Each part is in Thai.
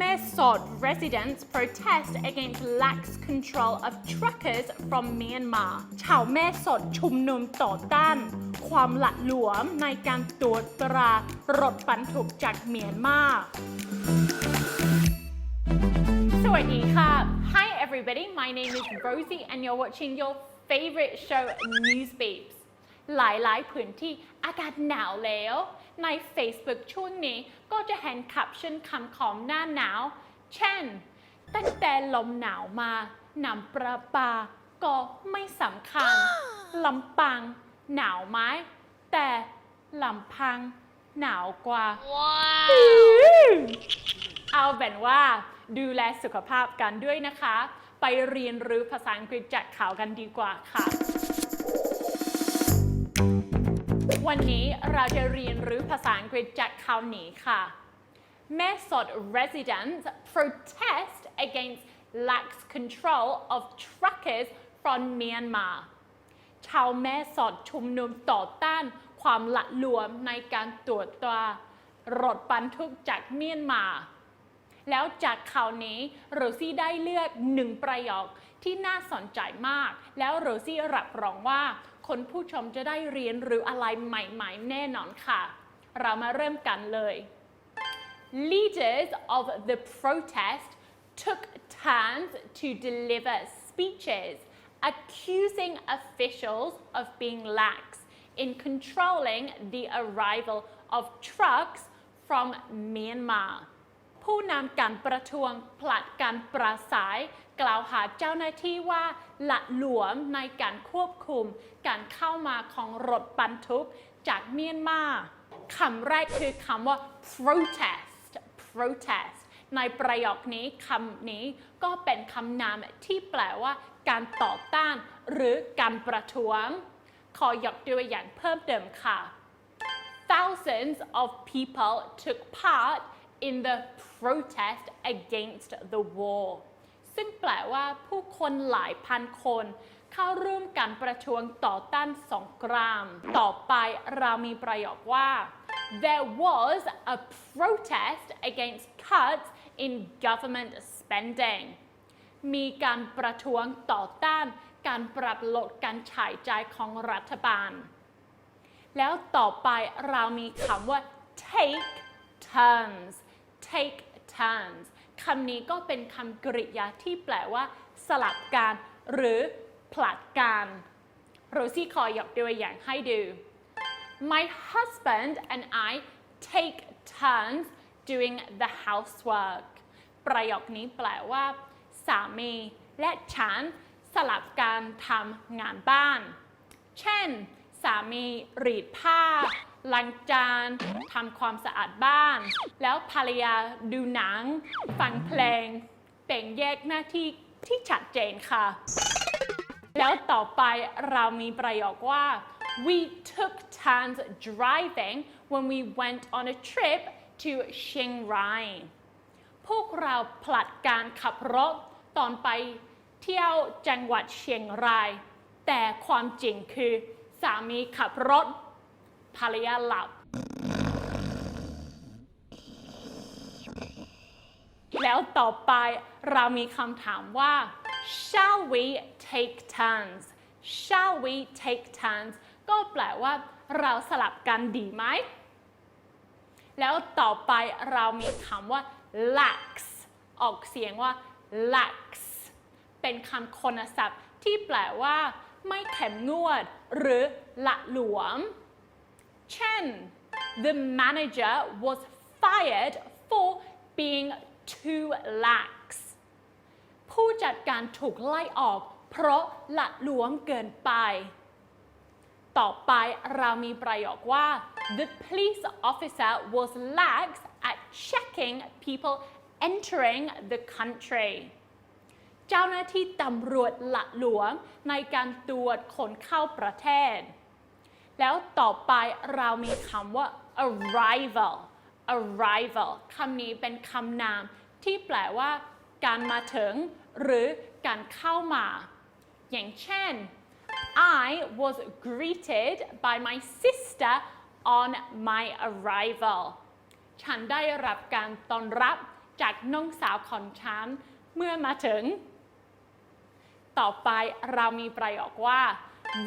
Mesod residents protest against lax control of truckers from Myanmar ชาวแม่สอดชุมนุมต่อต้าน ความหละหลวมในการตรวจตรารถบรรทุกจากเมียนมา สวัสดีค่ะ Hi everybody my name is Rosie and you're watching your favorite show News Babes หลายๆพื้นที่อากาศหนาวแล้ว ใน Facebook ช่วงนี้ก็จะเห็นขับชั่นคำของหน้าหนาว เช่น ตั้งแต่ลมหนาวมาน้ำประปาก็ไม่สำคัญลำปังหนาวไหมแต่ลำพังหนาวกว่า เอาเป็นว่าดูแลสุขภาพกันด้วยนะคะ ไปเรียนรู้ภาษาอังกฤษจากข่าวกันดีกว่าค่ะ วันนี้เราจะเรียนรู้ภาษาอังกฤษจากข่าวนี้ค่ะ Mesod residents protest against lax control of truckers from Myanmar ชาวแม่สอดชุมนุมต่อต้านความละหลวมในการตรวจตรารถบรรทุกจากเมียนมา แล้วจากข่าวนี้โรซี่ได้เลือกหนึ่งประโยคที่น่าสนใจมาก แล้วโรซี่รับรองว่า คนผู้ชมจะได้เรียนรู้อะไรใหม่ๆ แน่นอนค่ะ เรามาเริ่มกันเลย Leaders of the protest took turns to deliver speeches accusing officials of being lax in controlling the arrival of trucks from Myanmar ผู้นำการประท้วงผลัดการปราศัย กล่าวหาเจ้าหน้าที่ว่าละหลวมในการควบคุม การเข้ามาของรถบรรทุกจากเมียนมาคำแรกคือคำว่า protest protest ในประโยคนี้คำนี้ก็เป็นคำนามที่แปลว่า การต่อต้านหรือการประท้วง ขอยกตัวอย่างเพิ่มเติมค่ะ Thousands of people took part in the protest against the war ซึ่งแปลว่าผู้คนหลายพันคน เข้าร่วมการประท้วงต่อต้านสงคราม ต่อไปเรามีประโยคว่า There was a protest against cuts in government spending มีการประท้วงต่อต้านการปรับลดการฉายจ่ายของรัฐบาล แล้วต่อไปเรามีคำว่า take turns take turns คำนี้ก็เป็นคำกริยาที่แปลว่า สลับกันหรือผลัดกันโรซี่ขอยกตัวอย่างให้ดู My husband and I take turns doing the housework ประโยคนี้แปลว่า สามีและฉันสลับการทำงานบ้าน เช่น สามีรีดผ้า ล้างจานทำความสะอาดบ้าน แล้วภรรยาดูหนัง ฟังเพลงแบ่งแยกหน้าที่ที่ชัดเจนค่ะ แล้วต่อไปเรามีประโยคว่า we took turns driving when we went on a trip to Chiang Rai พวกเราผลัดการขับรถตอนไปเที่ยวจังหวัดเชียงราย แต่ความจริงคือสามีขับรถ ภรรยาหลับ แล้วต่อไปเรามีคำถามว่า shall we take turns shall we take turns ก็แปลว่าเราสลับกันดีไหม แล้วต่อไปเรามีคำว่า lax ออกเสียงว่า lax เป็นคำคุณศัพท์ที่แปลว่า ไม่แข็มงวด หรือละหลวม เช่น the manager was fired for being too lax ผู้จัดการถูกไล่ออก เพราะละหลวมเกินไป ต่อไปเรามีประโยคว่า the police officer was lax at checking people entering the country เจ้าหน้าที่ตำรวจละหลวมในการตรวจคนเข้าประเทศ แล้วต่อไปเรามีคำว่า arrival arrival คำนี้เป็นคำนามที่แปลว่า การมาถึง หรือการเข้ามา อย่างเช่น I was greeted by my sister on my arrival ฉันได้รับการต้อนรับจากน้องสาวของฉันเมื่อมาถึง ต่อไปเรามีประโยคว่า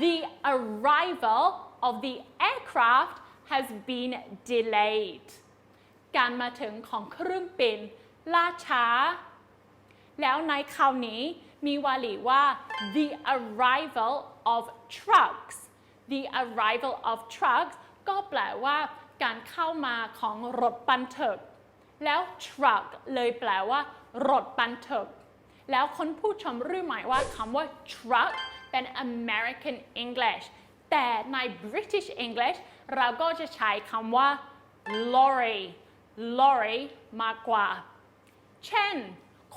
the arrival of the aircraft has been delayed การมาถึงของเครื่องบินล่าช้า แล้วในคราวนี้มีวลีว่า the arrival of trucks the arrival of trucks ก็แปลว่าการเข้ามาของรถบรรทุกแล้ว truck เลยแปลว่า รถบรรทุกแล้วคนผู้ชมรู้ไหมว่าคำว่า truck เป็น American English แต่ใน British English เราก็จะใช้คำว่า lorry lorry มากกว่า เช่น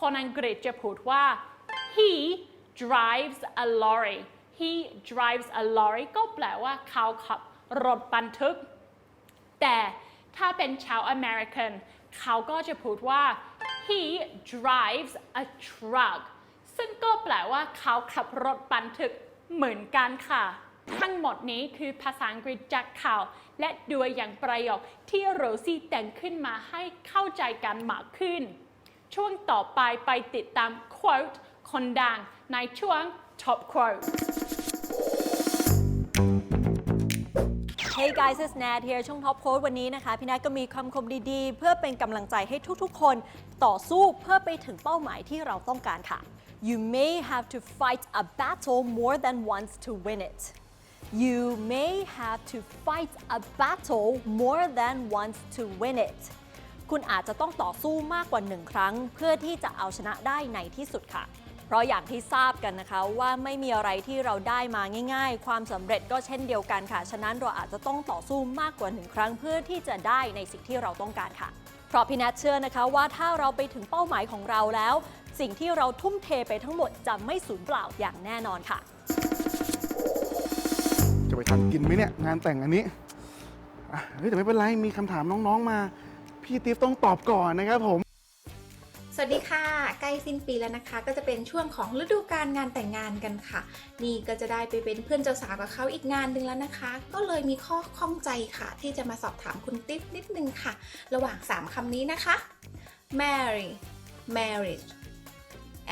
คนอังกฤษจะพูดว่า he drives a lorry he drives a lorry ก็แปลว่าเขาขับรถบรรทุก แต่ถ้าเป็นชาวอเมริกันเขาก็จะพูดว่า he drives a truck ซึ่งก็แปลว่าเขาขับรถบรรทุกเหมือนกันค่ะ ทั้งหมดนี้คือภาษาอังกฤษจากข่าว และด้วยอย่างประโยคที่โรซี่แต่งขึ้นมาให้เข้าใจกันมากขึ้น ช่วงต่อไปไปติดตาม quote คนดังในช่วง top quote Hey guys it's Nat here ช่วงท็อปโค้ดวันนี้นะคะ พี่นัทก็มีคำคมดีๆ เพื่อเป็นกำลังใจให้ทุกๆ คนต่อสู้เพื่อไปถึงเป้าหมายที่เราต้องการค่ะ You may have to fight a battle more than once to win it You may have to fight a battle more than once to win it คุณอาจจะต้องต่อสู้มากกว่าหนึ่งครั้ง เพื่อที่จะเอาชนะได้ในที่สุดค่ะ เพราะอย่างที่ทราบกันนะคะว่าไม่มีอะไรที่เราได้มาง่ายๆ ความสำเร็จก็เช่นเดียวกันค่ะ ฉะนั้นเราอาจจะต้องต่อสู้มากกว่าหนึ่งครั้ง เพื่อที่จะได้ในสิ่งที่เราต้องการค่ะ เพราะพี่นัทเชื่อนะคะว่าถ้าเราไปถึงเป้าหมายของเราแล้ว สิ่งที่เราทุ่มเทไปทั้งหมดจะไม่สูญเปล่าอย่างแน่นอนค่ะจะ ไปทันกินไหมเนี่ยงานแต่งอันนี้อะเฮ้ยแต่ไม่เป็นไรมีคำถามน้องๆมา พี่ติ๊ฟต้องตอบก่อนนะครับผม สวัสดีค่ะ ใกล้สิ้นปีแล้วนะคะ ก็จะเป็นช่วงของฤดูการงานแต่งงานกันค่ะ นี่ก็จะได้ไปเป็นเพื่อนเจ้าสาวกับเขาอีกงานหนึ่งแล้วนะคะ ก็เลยมีข้อข้องใจค่ะ ที่จะมาสอบถามคุณติ๊บนิดนึงค่ะ ระหว่าง 3คำนี้นะคะ marry marriage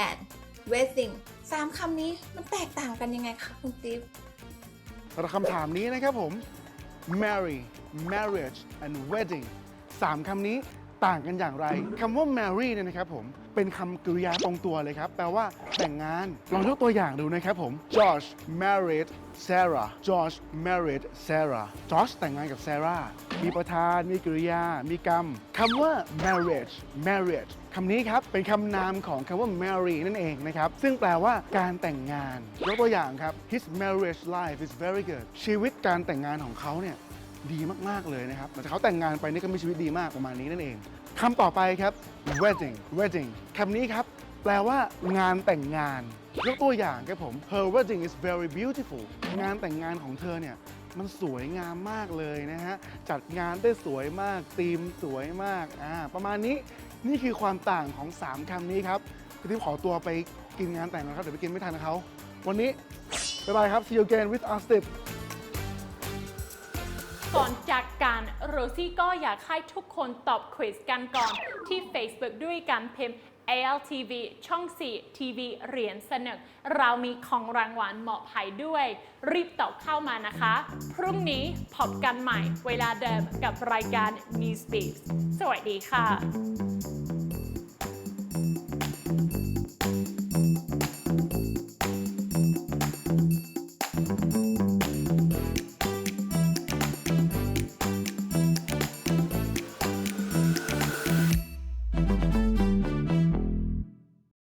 and wedding สามคำนี้มันแตกต่างกันยังไงคะคุณติ๊บ สำหรับคำถามนี้นะครับผม marry marriage and wedding สามคำนี้ต่างกันอย่างไรคำว่า marry เนี่ยนะครับผม เป็นคำกริยาตรงตัวเลยครับ แปลว่าแต่งงาน ลองยกตัวอย่างดูนะครับผม Josh married Sarah Josh married Sarah Josh แต่งงานกับ Sarah มีประธาน มีกริยา มีกรรมคำว่า marriage marriage คำนี้ครับเป็นคำนามของคำว่า marry นั่นเองนะครับ ซึ่งแปลว่าการแต่งงานยกตัวอย่างครับ his marriage life is very good ชีวิตการแต่งงานของเขาเนี่ยดีมาก ๆ เลยนะครับหลังจากเขาแต่งงานไปนี่ก็มีชีวิตดีมากประมาณนี้นั่นเองคำต่อไปครับ wedding wedding คำนี้ครับ แปลว่างานแต่งงาน ยกตัวอย่างครับผม her wedding is very beautiful งานแต่งงานของเธอเนี่ยมันสวยงามมากเลยนะฮะ จัดงานได้สวยมากธีมสวยมาก อ่า ประมาณนี้ นี่คือความต่างของ 3คำนี้ครับพี่ทิพย์ขอตัวไปกินงานแต่งนะครับ เดี๋ยวไปกินไม่ทันเขาวันนี้ บ๊ายบายครับ see you again with us tip ก่อนจากการโรซี่ก็อยากให้ทุกคนตอบควิสกันก่อนที่ Facebook ด้วยการพิมพ์ ALTV ช่อง4 TV เหรียญสนุกเรามีของรางวัลเหมาะให้ด้วย รีบตอบเข้ามานะคะ พรุ่งนี้พบกันใหม่เวลาเดิมกับรายการ News Beat สวัสดีค่ะ